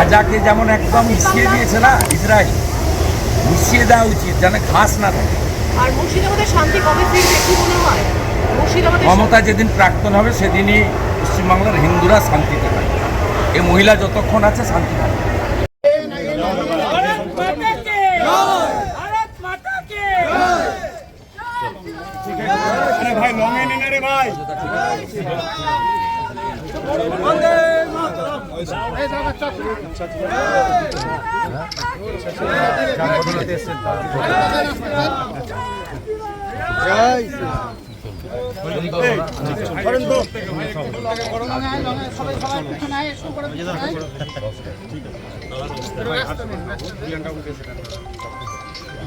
গাজাকে যেমন একদম মিশিয়ে দিয়েছে না ইসরায়েল মিশিয়ে দেওয়া উচিত যেন ঘাস না থাকে। আর মুর্শিদাবাদের শান্তি কবে ফিরবে কি মনে হয়? মমতা যেদিন প্রাক্তন হবে সেদিনই পশ্চিমবাংলার হিন্দুরা শান্তিতে থাকে এই মহিলা যতক্ষণ আছে শান্তি থাকে ভাই লং রে ভাই।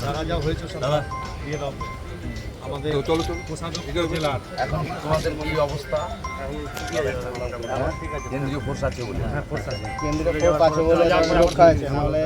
দাদা যা হয়েছে দাদা দিয়ে দাও আমাদের এখন অবস্থা। কেন্দ্রীয় বলে।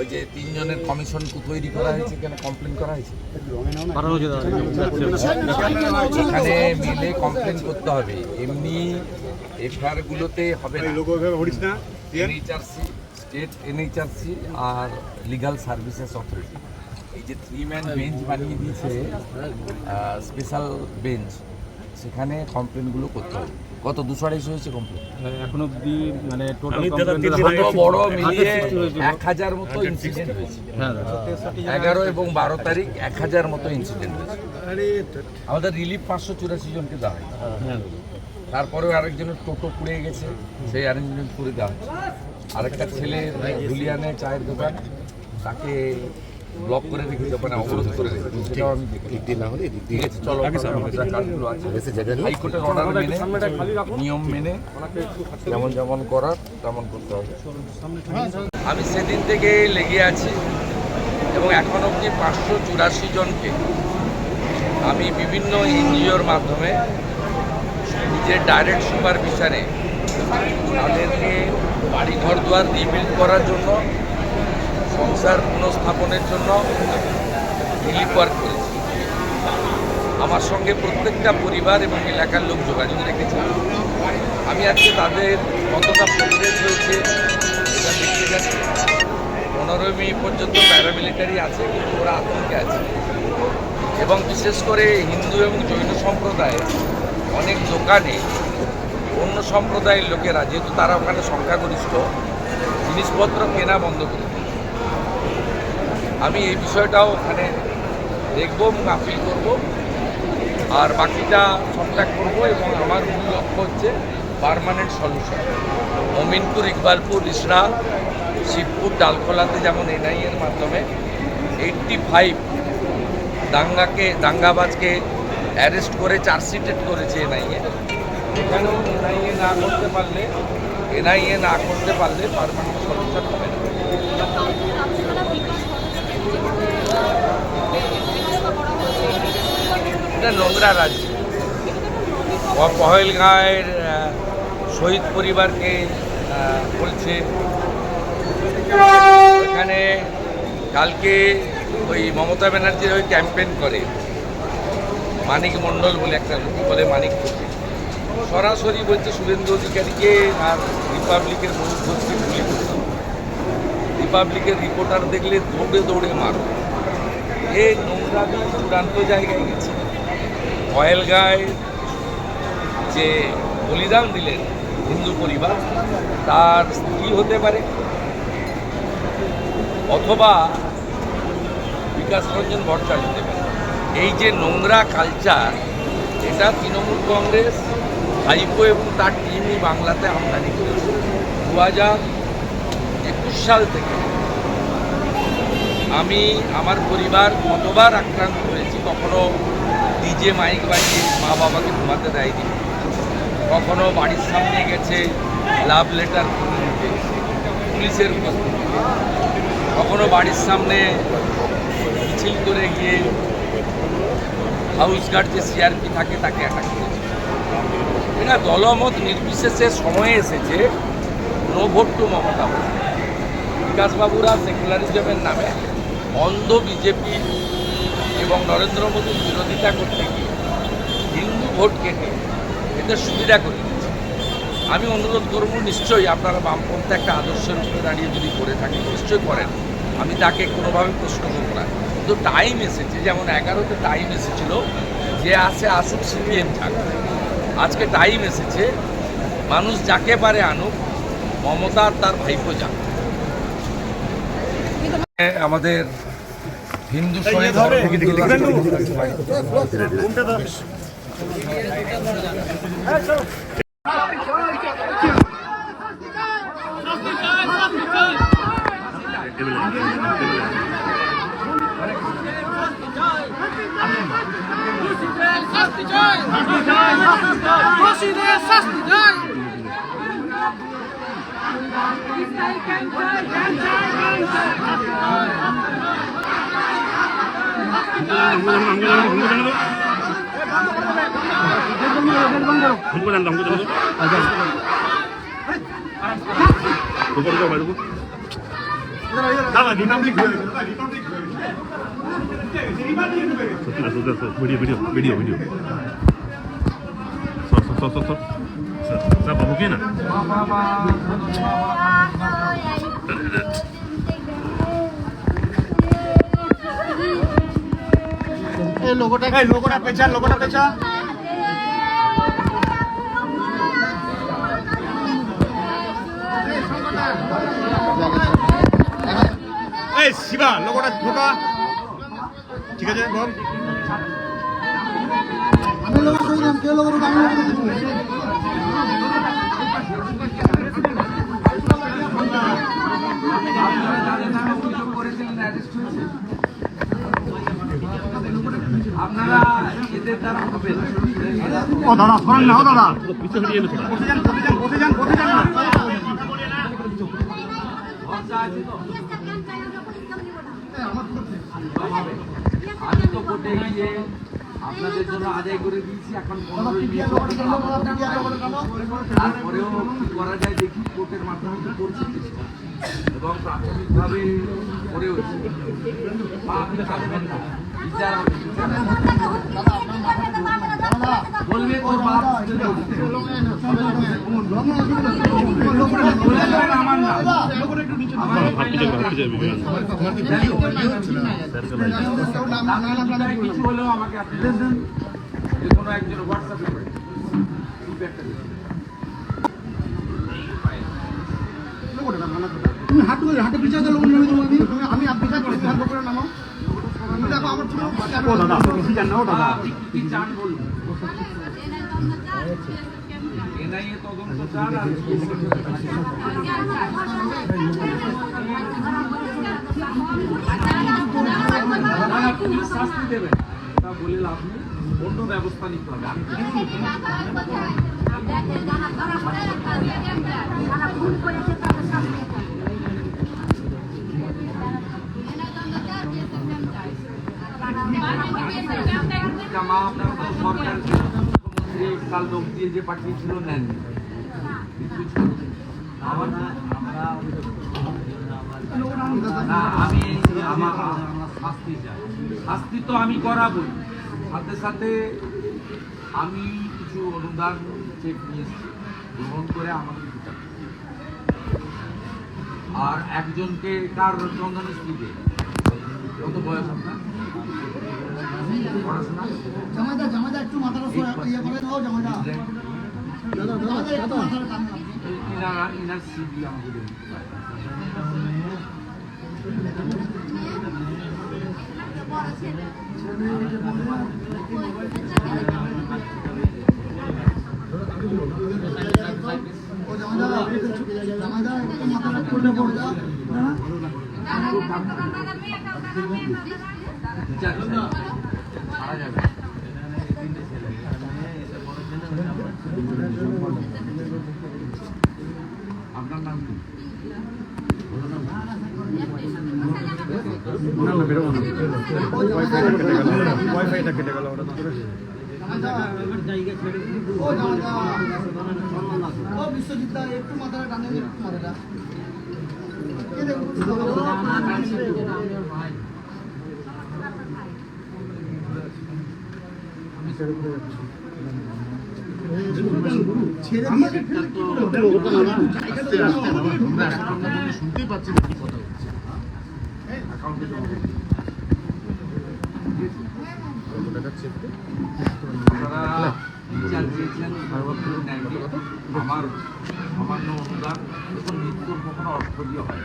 ওই যে তিনজনের কমিশন তৈরি করা হয়েছে কমপ্লেন করা হয়েছে? এখানে মিলে কমপ্লেন করতে হবে। এমনি এফআইআর গুলোতে হবে না। স্টেট এনএইচআরসি আর লিগাল সার্ভিসেস অথরিটি এই যে থ্রি ম্যান বেঞ্চ বানিয়ে দিয়েছে স্পেশাল বেঞ্চ সেখানে কমপ্লেনগুলো করতে হবে। কত দুশো আড়াইশো হয়েছে কমপ্লেন এখন অব্দি মানে টোটাল বড় মিলিয়ে এক হাজার মতো ইনসিডেন্ট হয়েছে। হ্যাঁ এগারো এবং বারো তারিখ এক হাজার মতো ইনসিডেন্ট হয়েছে। আমাদের রিলিফ পাঁচশো চুরাশি জনকে দেওয়া হয়েছে। হ্যাঁ তারপরেও আরেকজনের টোটো পুড়ে গেছে সেই অ্যারেঞ্জমেন্ট করে দেওয়া হচ্ছে আরেকটা ছেলে ধুলিয়ানে চায়ের দোকান তাকে ব্লক করে রেখেছে মানে অবরোধ করে রেখেছে দেখি ঠিক আছে চলো যা কাজগুলো আছে। হাইকোর্টের অর্ডার মেনে নিয়ম মেনে যেমন যেমন করার তেমন করতে হবে। আমি সেদিন থেকে লেগে আছি এবং এখন অবধি পাঁচশো চুরাশি জনকে আমি বিভিন্ন এনজিওর মাধ্যমে নিজের ডাইরেক্ট সুপারভিশনে তাদেরকে বাড়ি ঘর দুয়ার রিবিল্ড করার জন্য সংসার পুনঃস্থাপনের জন্য রিলিফ ওয়ার্ক করেছি। আমার সঙ্গে প্রত্যেকটা পরিবার এবং এলাকার লোক যোগাযোগ রেখেছে। আমি আজকে তাদের কতটা প্রোগ্রেস হয়েছে এটা দেখতে যাচ্ছি। পনেরোই মে পর্যন্ত প্যারামিলিটারি আছে, কিন্তু ওরা আতঙ্কে আছে। এবং বিশেষ করে হিন্দু এবং জৈন সম্প্রদায় অনেক দোকানে অন্য সম্প্রদায়ের লোকেরা, যেহেতু তারা ওখানে সংখ্যাগরিষ্ঠ, জিনিসপত্র কেনা বন্ধ করে আমি এই বিষয়টাও ওখানে দেখব এবং আপিল করব। আর বাকিটা সবটা করব এবং আমার মূল লক্ষ্য হচ্ছে পারমানেন্ট সলিউশন মমিনপুর, ইকবালপুর ইসরা শিবপুর, ডালখোলাতে যেমন এনআইএর মাধ্যমে এইটটি ফাইভ দাঙ্গাকে, দাঙ্গাবাজকে অ্যারেস্ট করে চার্জশিটেড করেছে এনআইএ এখানেও এনআইএ না করতে পারলে এনআইএ না করতে পারলে পারমানেন্ট সলিউশন হবে না। এটা নোংরা রাজ্য। পহেলগাঁয়ের শহীদ পরিবারকে বলছে এখানে কালকে ওই মমতা ব্যানার্জির ওই ক্যাম্পেন করে মানিক মণ্ডল বলে একটা লোক বলে মানিক। সরাসরি বলছে শুভেন্দু অধিকারীকে আর রিপাবলিকের মনুষ ঘোষকে গুলি করছে রিপাবলিকের রিপোর্টার দেখলে দৌড়ে দৌড়ে মারো। এ নোংরামি চূড়ান্ত জায়গায় গেছে। কয়েলগাঁয় যে বলিদান দিলেন হিন্দু পরিবার, তার স্ত্রী হতে পারে, অথবা বিকাশ রঞ্জন ভট্টাচার্য হতে পারে। এই যে নোংরা কালচার এটা তৃণমূল কংগ্রেস, ভাইপো এবং তার টিমই বাংলাতে আমদানি করেছে। দু হাজার একুশ সাল থেকে আমি আমার পরিবার কতবার আক্রান্ত হয়েছি, কখনো ডিজে মাইক বাজিয়ে মা বাবাকে ঘুমাতে দেয়নি, কখনো বাড়ির সামনে গেছে লাভ লেটার পুলিশের উপস্থিতি, কখনো বাড়ির সামনে মিছিল করে গিয়ে হাউস গার্ড যে সিআরপি থাকে তাকে অ্যাটাক করেছে। এটা দলমত নির্বিশেষে সময়ে এসেছে নো ভোট টু মমতা বিকাশবাবুরা সেকুলারিজমের নামে অন্ধ বিজেপি এবং নরেন্দ্র মোদীর বিরোধিতা করতে গিয়ে হিন্দু ভোট কেটে এতে সুবিধা করে দিচ্ছে আমি অনুরোধ করব, নিশ্চয়ই আপনারা বামপন্থী একটা আদর্শের উপরে দাঁড়িয়ে যদি করে থাকেন, নিশ্চয়ই করেন আমি তাকে কোনোভাবে প্রশ্ন করব না। কিন্তু টাইম এসেছে, যেমন এগারোতে টাইম এসেছিল, যে আসে আসুক সিপিএম থাক। আজকে টাইম এসেছে, মানুষ যাকে পারে আনুক, মমতা তার ভাইপো যাক। আমাদের হিন্দু শহীদ দাদা রিপাবলিক হয়ে গেছে দাদা রিপাবলিক হয়ে গেছে সত্যি না সত্যি না ভিডিও ভিডিও ভিডিও ভিডিও সর সর সর সর সর সর বাবু কে না এই লোগোটা এই লোকটা পেছা লোকটা পেছা এই শিবা লোকটা ঢোকা ঠিক আছে বল। আমি লোগো কইলাম কে লোগো আমি লোগো এদের দ্বারা হবে না। ও দাদা সরেন না ও দাদা। আমি তো কোর্টে গিয়ে আপনাদের জন্য আদায় করে দিয়েছি এখন তারপরেও করা যায় দেখি কোর্টের মাধ্যমে তো করছি এবং প্রাথমিকভাবে বিচার হবে বিচার বলবে তোর বাপ আমার না তুমি হাত করে হাতে দিলে তোমার আমি আপনি করে নামাও দেখো আমার ছোট দাদা দাদা কি চান বলুন। এনআইএ তদন্ত চান আর শাস্তি দেবেন তা বলে লাভ নেই অন্য ব্যবস্থা নিতে হবে জামা আপনারা সরকার মুখ্যমন্ত্রী কাল লোক দিয়ে যে পাঠিয়েছিল, নেননি। আমি আমার শাস্তি চাই। শাস্তি তো আমি করাবই। সাথে সাথে আমি কিছু অনুদান চেক নিয়ে এসেছি গ্রহণ করে আমাকে আর একজনকে কার চন্দন স্ত্রীকে কত বয়স আপনার? জামাইদা জামাইদা একটু মাথাটা ইয়ে করে দাও জামাইদা। জামাইদা একটু মাথাটা টানো ও জামাইদা জামাইদা একটু মাথাটা পড়ে দাও হ্যাঁ না। আপনার নাম কি ওয়াইফাইটা কেটে গেল। ওটা তো বিশ্বজিৎ একটু মাথাটা টানে একটু মাথাটা ছেড়ে দিয়েছে ফেলে কি করে অর্থ দিয়ে হয়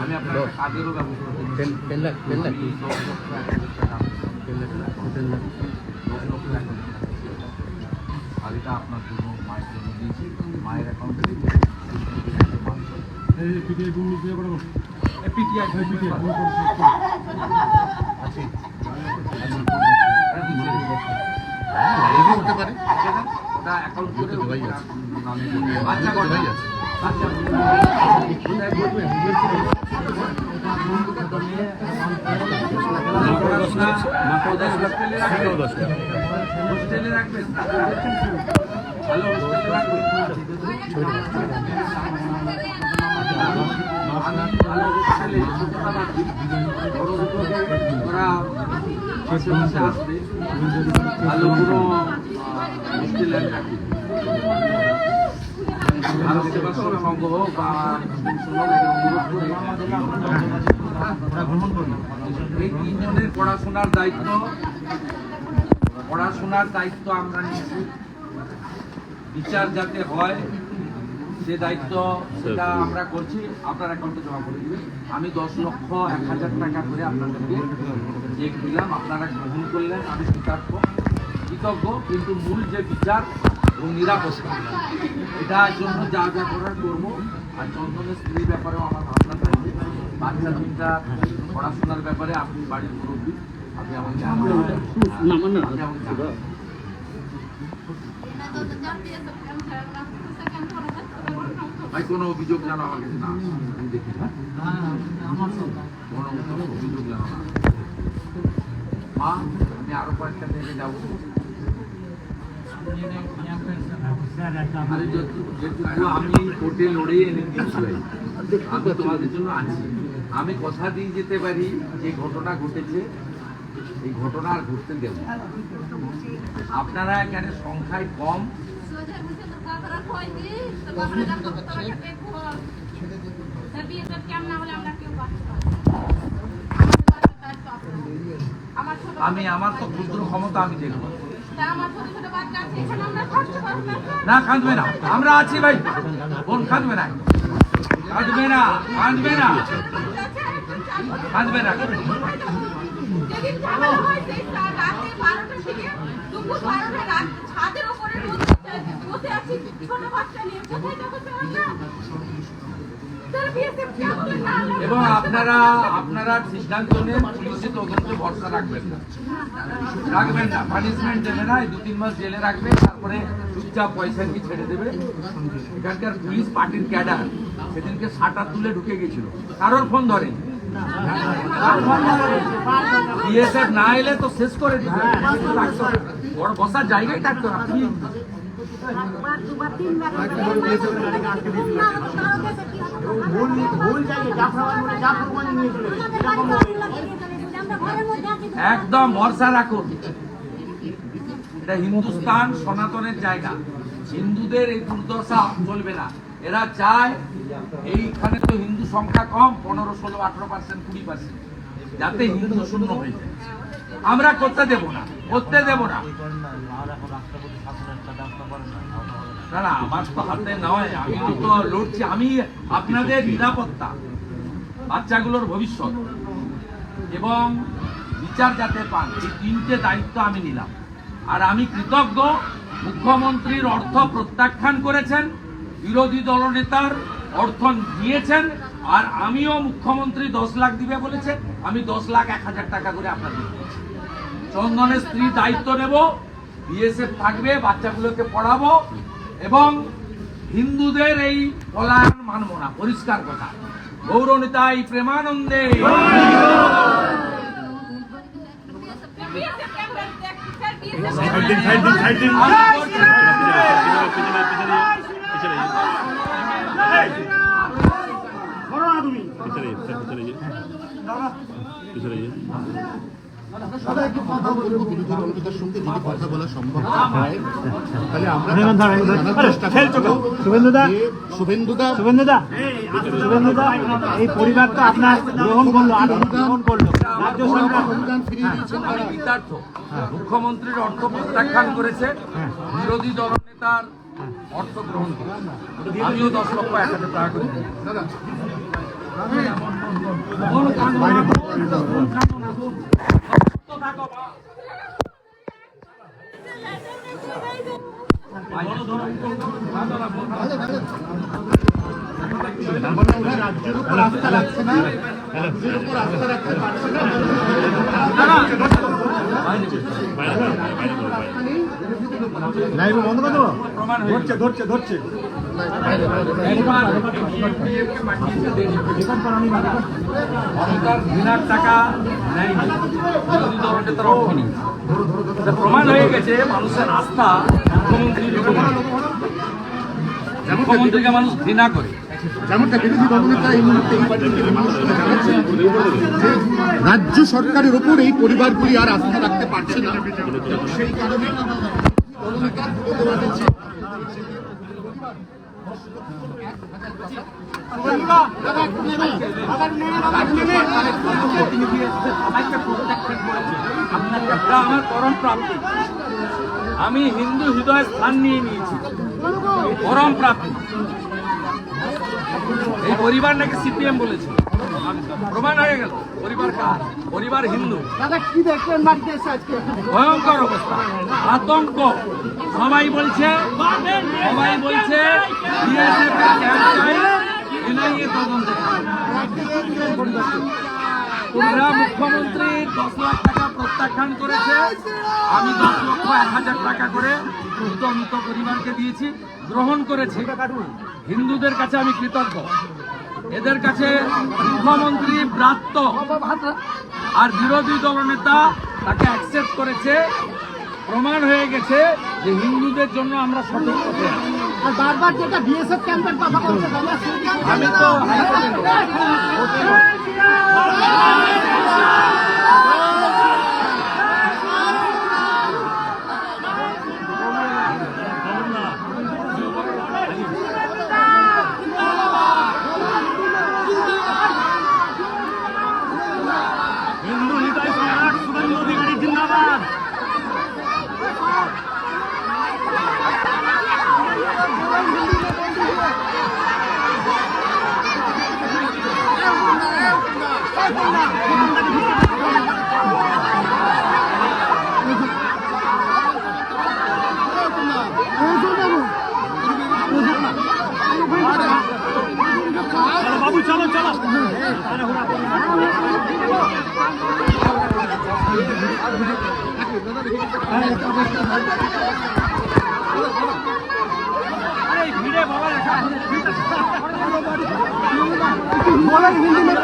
আমি আপনার কাজেরও ব্যবস্থা করেছি। আর এটা আপনার জন্য মায়ের জন্য দিয়েছি। মায়ের অ্যাকাউন্টে ওটা অ্যাকাউন্ট করে নামে আচ্ছা আচ্ছা। হোস্টেলে রাখবেন ভালো হোস্টেলে কোনো হোস্টেলে হোক বা এই তিনজনের পড়াশোনার দায়িত্ব পড়াশোনার দায়িত্ব আমরা নিচ্ছি বিচার যাতে হয়, সে দায়িত্ব সেটা আমরা করছি। আপনার অ্যাকাউন্টে জমা করে দিবেন। আমি দশ লক্ষ এক হাজার টাকা করে আপনাদেরকে চেক দিলাম। আপনারা গ্রহণ করলেন, আমি কৃতার্থ কৃতজ্ঞ, কিন্তু মূল যে বিচার এবং নিরাপত্তা, এটার জন্য যা যা করার করব। আর চন্দনের স্ত্রীর ব্যাপারেও আমার ভাবনা থাকবে। বাচ্চা পড়াশোনার ব্যাপারে আপনি বাড়ির মুরব্বী আপনি আমাকে ভাই কোনো অভিযোগ জানো আমার কাছে না আমি দেখি না কোনো অভিযোগ জানো না মা আমি আরও কয়েকটা জায়গায় যাব। আমি কোর্টে লড়ে এনে ভাই। আমি তোমাদের জন্য আছি। আমি কথা দিয়ে যেতে পারি যে ঘটনা ঘটেছে, এই ঘটনা আর ঘটতে দেব আপনারা এখানে সংখ্যায় কম। আমি আমার তো ক্ষুদ্র ক্ষমতা, আমি দেখব। না, কাঁদবে না। আমরা আছি ভাই। বোন, কাঁদবে না। কাঁদবে না কাঁদবে না। কাঁদবে না। এবং আপনারা আপনারা সিদ্ধান্ত নিয়ে পুলিশে তদন্তে ভরসা রাখবেন না। রাখবেন না। পানিশমেন্ট দেবে না দু তিন মাস জেলে রাখবে তারপরে চুপচাপ পয়সা কি ছেড়ে দেবে। এখানকার পুলিশ পার্টির ক্যাডার সেদিনকে সাটা তুলে ঢুকে গেছিল। কারোর ফোন ধরে বিএসএফ না এলে তো শেষ করে দিবে। বড় বসার জায়গায় থাকতো আপনি একদম ভরসা রাখুন। এটা হিন্দুস্তান সনাতনের জায়গা। হিন্দুদের এই দুর্দশা চলবে না। এরা চায় এইখানে তো হিন্দু সংখ্যা কম, পনেরো, ষোলো, আঠারো পার্সেন্ট কুড়ি পার্সেন্ট যাতে হিন্দু শূন্য হয়ে যায়। আমরা করতে দেব না, করতে দেব না। না না, আমার তো নয়, আমি তো লড়ছি, আমি আপনাদের নিরাপত্তা, বাচ্চাগুলোর ভবিষ্যৎ। এবং বিচার যাতে পান, এই তিনটে দায়িত্ব আমি নিলাম। আর আমি কৃতজ্ঞ, মুখ্যমন্ত্রীর অর্থ প্রত্যাখ্যান করেছেন বিরোধী দলনেতার অর্থ দিয়েছেন আর আমিও মুখ্যমন্ত্রী দশ লাখ দিবে বলেছে আমি দশ লাখ এক হাজার টাকা করে আপনাদের চন্দনের স্ত্রী দায়িত্ব নেব বিএসএফ থাকবে বাচ্চাগুলোকে পড়াবো এবং হিন্দুদের এই পলায়ন মানব না পরিষ্কার কথা গৌরনিতাই প্রেমানন্দে সাইড দিন সাইড দিন সাইড দিন পিছনে পিছনে পিছনে করো না তুমি। পিছনে স্যার পিছনে পিছনে দাদা একটু কথা বলব বিরোধী দলনেতার সঙ্গে যদি কথা বলা সম্ভব হ্যাঁ, হয় তাহলে আমরা ধন্যবাদ, তাকে ধন্যবাদ। জানার আরে, চেষ্টা খেলছো করব তো? শুভেন্দুদা? শুভেন্দুদা শুভেন্দুদা। শুভেন্দুদা এই পরিবার তো আপনার গ্রহণ করল গ্রহণ করল। রাজ্য সরকার অনুদান ফিরিয়ে দিয়েছেন। আমি তারা কৃতার্থ মুখ্যমন্ত্রীর অর্থ প্রত্যাখ্যান করেছে। বিরোধী দলনেতার অর্থ গ্রহণ করি আমিও দশ লক্ষ এক হাজার টাকা করি দিই। তার ওরা রাজ্যের উপর আস্থা রাখছে না রাজ্যের উপর আস্থা রাখতে পারছে না লাইভ বন্ধ করে দেবো? ধরছে ধরছে টাকা নেয়নি বিরোধী দলনেতার অর্থ নিয়েছে প্রমাণ হয়ে গেছে মানুষের আস্থা মুখ্যমন্ত্রীর মুখ্যমন্ত্রীকে মানুষ ঘৃণা করে। রাজ্য সরকারের এই পরিবারগুলি আর আস্থা রাখতে পারছে না। সেই কারণে আমি হিন্দু হৃদয় স্থান নিয়ে নিয়েছি। পরম প্রাপ্তি। এই পরিবার নাকি সিপিএম বলেছে? প্রমাণ হয়ে গেল। পরিবার কার? পরিবার হিন্দু। দাদা কি দেখলেন এসে আজকে? ভয়ঙ্কর অবস্থা। আতঙ্ক। সবাই বলছে সবাই বলছে বিএসএফ এর ক্যাম্প চাই এনআইএ তদন্ত চাই। মুখ্যমন্ত্রী দশ লাখ টাকা প্রত্যাখ্যান করেছে। আমি দশ লক্ষ এক হাজার টাকা করে মৃত মৃত পরিবারকে দিয়েছি গ্রহণ করেছে। হিন্দুদের কাছে আমি কৃতজ্ঞ। এদের কাছে মুখ্যমন্ত্রী ব্রাত্য আর বিরোধী দলনেতা তাকে অ্যাকসেপ্ট করেছে। প্রমাণ হয়ে গেছে যে হিন্দুদের জন্য আমরা সতর্ক আর বারবার যেটা বিএসএফ ক্যাম্পের কথা বলছে আমি তো হাইকোর্টে হিন্দু হৃদয় সম্রাট শুভেন্দু অধিকারী জিন্দাবাদ চলো বাবু চলো চলো আরে ভিড়ে বাবা দেখা বলেন হিন্দি में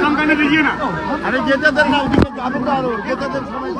काम करने दीजिए ना अरे जेते तर ना उठी जाबू का रो जेते तर समय